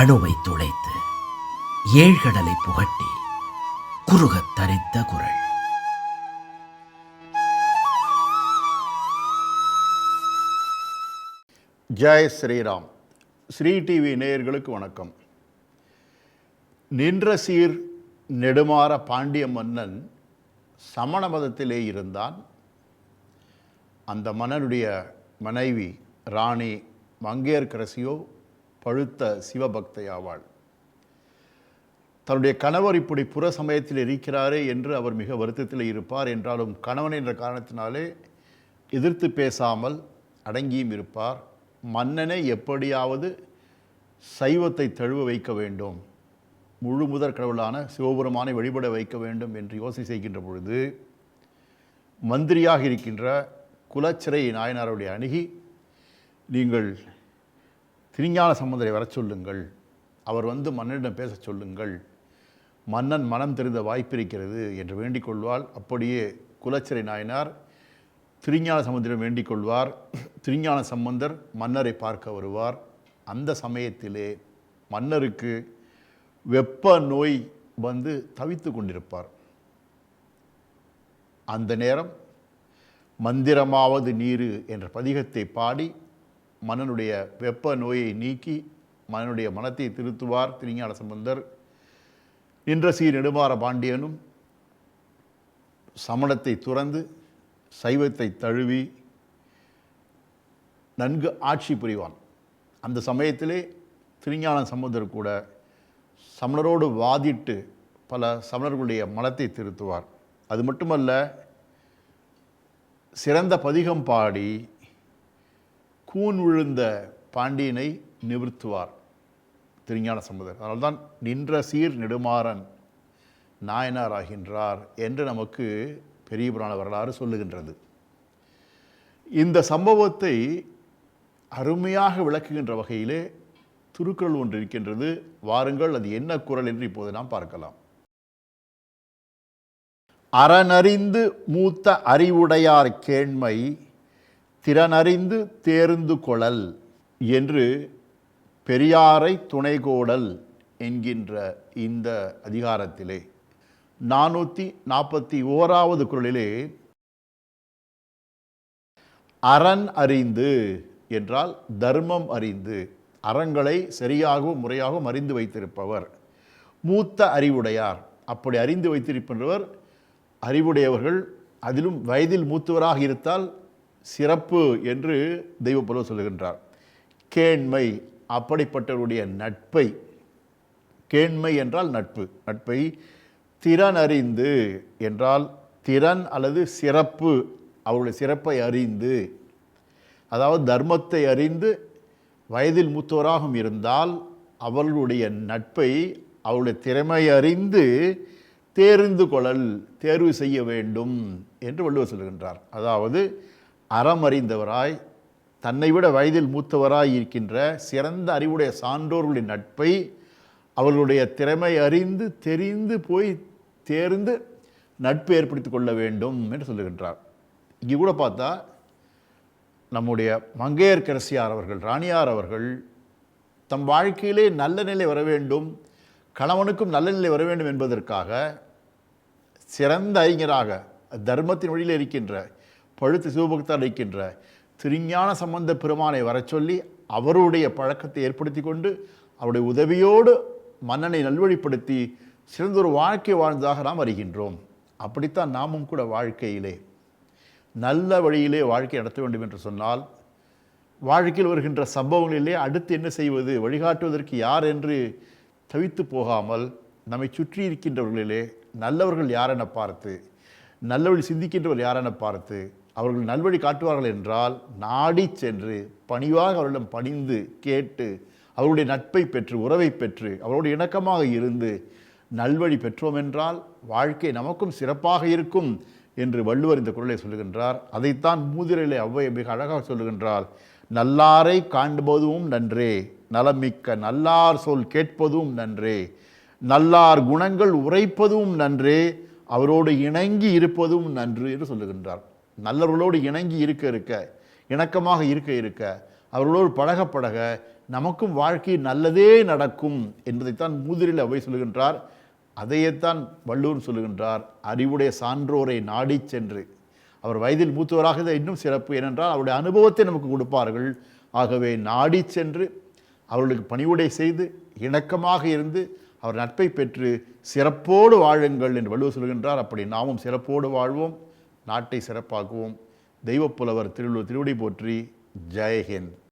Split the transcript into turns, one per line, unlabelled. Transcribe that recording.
அணுவை துளைத்து ஏழ்கடலை புகட்டி குறுகத் தரித்த குரல் ஜெய் ஸ்ரீராம் ஸ்ரீ டிவி நேயர்களுக்கு வணக்கம் நின்ற சீர் நெடுமாற பாண்டிய மன்னன் சமண மதத்திலே இருந்தான் அந்த மன்னனுடைய மனைவி ராணி மங்கையர்கரசியோ பழுத்த சிவபக்தை ஆவாள் தன்னுடைய கணவர் இப்படி புற சமயத்தில் இருக்கிறாரே என்று அவர் மிக வருத்தத்தில் இருப்பார் என்றாலும் கணவன் என்ற காரணத்தினாலே எதிர்த்து பேசாமல் அடங்கியும் இருப்பார் மன்னனை எப்படியாவது சைவத்தை தழுவ வைக்க வேண்டும் முழு முதற் கடவுளான சிவபெருமானை வழிபட வைக்க வேண்டும் என்று யோசனை செய்கின்ற பொழுது மந்திரியாக இருக்கின்ற குலச்சிறை நாயனாருடைய அணுகி நீங்கள் திருஞான சம்பந்தரை வர சொல்லுங்கள் அவர் வந்து மன்னனிடம் பேச சொல்லுங்கள் மன்னன் மனம் தெரிந்த வாய்ப்பிருக்கிறது என்று வேண்டிக் கொள்வாள் அப்படியே குலச்சிறை நாயனார் திருஞான சம்பந்தரிடம் வேண்டிக் கொள்வார் திருஞான சம்பந்தர் மன்னரை பார்க்க வருவார் அந்த சமயத்திலே மன்னருக்கு வெப்ப நோய் வந்து தவித்து கொண்டிருப்பார் அந்த நேரம் மந்திரமாவது நீரு என்ற பதிகத்தை பாடி மனனுடைய வெப்ப நோயை நீக்கி மனனுடைய மனத்தை திருத்துவார் திருஞான சம்பந்தர் நின்ற சீர் நெடுமாற பாண்டியனும் சமணத்தை துறந்து சைவத்தை தழுவி நன்கு ஆட்சி புரிவான் அந்த சமயத்திலே திருஞான சம்பந்தர் கூட சமணரோடு வாதிட்டு பல சமணர்களுடைய மனத்தை திருத்துவார் அது மட்டுமல்ல சிறந்த பதிகம் பாடி கூன் விழுந்த பாண்டியனை நிவர்த்துவார் திருஞான சம்பந்தர் அதனால்தான் நின்ற சீர் நெடுமாறன் நாயனார் ஆகின்றார் என்று நமக்கு பெரிய புராண வரலாறு சொல்லுகின்றது இந்த சம்பவத்தை அருமையாக விளக்குகின்ற வகையிலே திருக்குறள் ஒன்று இருக்கின்றது வாருங்கள் அது என்ன குரல் என்று இப்போது நாம் பார்க்கலாம் அறனறிந்து மூத்த அறிவுடையார் கேண்மை திறனறிந்து தேர்ந்து கொளல் என்று பெரியாரை துணைகோடல் என்கின்ற இந்த அதிகாரத்திலே நானூற்றி நாற்பத்தி ஓராவது குரலிலே அறன் அறிந்து என்றால் தர்மம் அறிந்து அறங்களை சரியாகவும் முறையாகவும் அறிந்து வைத்திருப்பவர் மூத்த அறிவுடையார் அப்படி அறிந்து வைத்திருப்பவர் அறிவுடையவர்கள் அதிலும் வயதில் மூத்தவராக இருந்தால் சிறப்பு என்று தெய்வப்புலவர் சொல்லுகின்றார் கேண்மை அப்படிப்பட்டவருடைய நட்பை கேண்மை என்றால் நட்பு நட்பை திறன் அறிந்து என்றால் திறன் அல்லது சிறப்பு அவருடைய சிறப்பை அறிந்து அதாவது தர்மத்தை அறிந்து வயதில் மூத்தோராகவும் இருந்தால் அவர்களுடைய நட்பை அவளுடைய திறமை அறிந்து தேர்ந்து கொள்ளல் தேர்வு செய்ய வேண்டும் என்று வள்ளுவர் சொல்கின்றார் அதாவது அறமறிந்தவராய் தன்னை விட வயதில் மூத்தவராய் இருக்கின்ற சிறந்த அறிவுடைய சான்றோர்களின் நட்பை அவர்களுடைய திறமை அறிந்து தெரிந்து போய் தேர்ந்து நட்பு ஏற்படுத்தி கொள்ள வேண்டும் என்று சொல்லுகின்றார் இங்கே கூட பார்த்தா நம்முடைய மங்கையர்கரசியார் அவர்கள் ராணியார் அவர்கள் தம் வாழ்க்கையிலே நல்ல நிலை வர வேண்டும் கணவனுக்கும் நல்ல நிலை வர வேண்டும் என்பதற்காக சிறந்த அறிஞராக தர்மத்தின் வழியில் இருக்கின்ற பழுத்து சிவபக்தர் அழைக்கின்ற திருஞான சம்பந்த பெருமானை வர சொல்லி அவருடைய பழக்கத்தை ஏற்படுத்தி கொண்டு அவருடைய உதவியோடு மன்னனை நல்வழிப்படுத்தி சிறந்தொரு வாழ்க்கை வாழ்ந்ததாக நாம் வருகின்றோம் அப்படித்தான் நாமும் கூட வாழ்க்கையிலே நல்ல வழியிலே வாழ்க்கை நடத்த வேண்டும் என்று சொன்னால் வாழ்க்கையில் வருகின்ற சம்பவங்களிலே அடுத்து என்ன செய்வது வழிகாட்டுவதற்கு யார் என்று தவித்து போகாமல் நம்மை சுற்றி இருக்கின்றவர்களிலே நல்லவர்கள் யாரென பார்த்து நல்லவழி சிந்திக்கின்றவர் யாரென பார்த்து அவர்கள் நல்வழி காட்டுவார்கள் என்றால் நாடி சென்று பணிவாக அவர்களிடம் பணிந்து கேட்டு அவருடைய நட்பை பெற்று உறவை பெற்று அவரோடு இணக்கமாக இருந்து நல்வழி பெற்றோம் என்றால் வாழ்க்கை நமக்கும் சிறப்பாக இருக்கும் என்று வள்ளுவர் இந்த குரலை சொல்லுகின்றார் அதைத்தான் மூதிரலை அவ்வை மிக அழகாக சொல்லுகின்றார் நல்லாரை காண்பதும் நன்றே நலமிக்க நல்லார் சொல் கேட்பதும் நன்றே நல்லார் குணங்கள் உரைப்பதும் நன்றே அவரோடு இணங்கி இருப்பதும் நன்று என்று சொல்லுகின்றார் நல்லவர்களோடு இணங்கி இருக்க இருக்க இணக்கமாக இருக்க இருக்க அவர்களோடு பழக பழக நமக்கும் வாழ்க்கை நல்லதே நடக்கும் என்பதைத்தான் மூதிரில் அவை சொல்லுகின்றார் அதையேத்தான் வள்ளுவர் சொல்லுகின்றார் அறிவுடைய சான்றோரை நாடி சென்று அவர் வயதில் மூத்தவராக இன்னும் சிறப்பு ஏனென்றால் அவருடைய அனுபவத்தை நமக்கு கொடுப்பார்கள் ஆகவே நாடி சென்று அவர்களுக்கு பணிவுடை செய்து இணக்கமாக இருந்து அவர் நட்பை பெற்று சிறப்போடு வாழுங்கள் என்று வள்ளுவர் சொல்கின்றார் அப்படி நாமும் சிறப்போடு வாழ்வோம் நாட்டை சிறப்பாக்குவோம் தெய்வப்புலவர் திருவள்ளுவர் திருவடி போற்றி ஜெயஹிந்த்